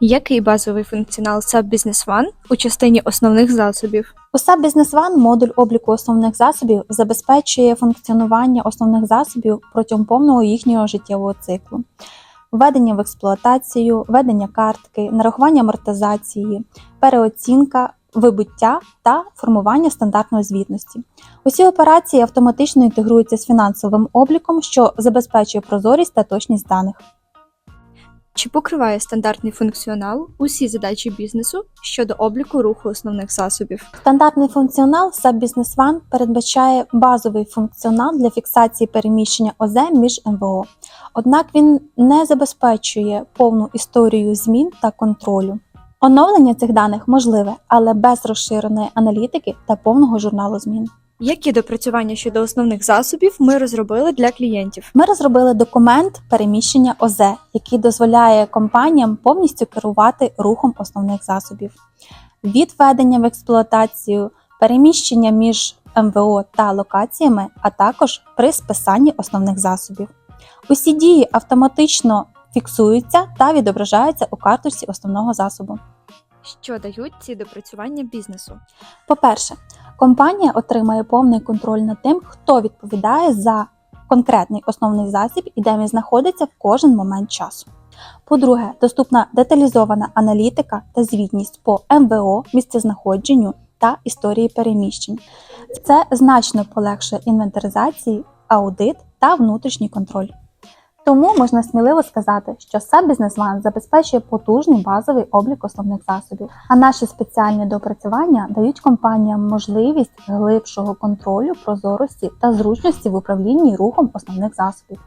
Який базовий функціонал SAP Business One у частині основних засобів? У SAP Business One модуль обліку основних засобів забезпечує функціонування основних засобів протягом повного їхнього життєвого циклу. Введення в експлуатацію, ведення картки, нарахування амортизації, переоцінка, вибуття та формування стандартної звітності. Усі операції автоматично інтегруються з фінансовим обліком, що забезпечує прозорість та точність даних. Чи покриває стандартний функціонал усі задачі бізнесу щодо обліку руху основних засобів? Стандартний функціонал SAP Business One передбачає базовий функціонал для фіксації переміщення ОЗ між МВО. Однак він не забезпечує повну історію змін та контролю. Оновлення цих даних можливе, але без розширеної аналітики та повного журналу змін. Які допрацювання щодо основних засобів ми розробили для клієнтів? Ми розробили документ переміщення ОЗ, який дозволяє компаніям повністю керувати рухом основних засобів, від введення в експлуатацію, переміщення між МВО та локаціями, а також при списанні основних засобів. Усі дії автоматично фіксуються та відображаються у карточці основного засобу. Що дають ці допрацювання бізнесу? По-перше, компанія отримає повний контроль над тим, хто відповідає за конкретний основний засіб і де він знаходиться в кожен момент часу. По-друге, доступна деталізована аналітика та звітність по МВО, місцезнаходженню та історії переміщень. Це значно полегшує інвентаризації, аудит та внутрішній контроль. Тому можна сміливо сказати, що Business One забезпечує потужний базовий облік основних засобів, а наші спеціальні допрацювання дають компаніям можливість глибшого контролю, прозорості та зручності в управлінні рухом основних засобів.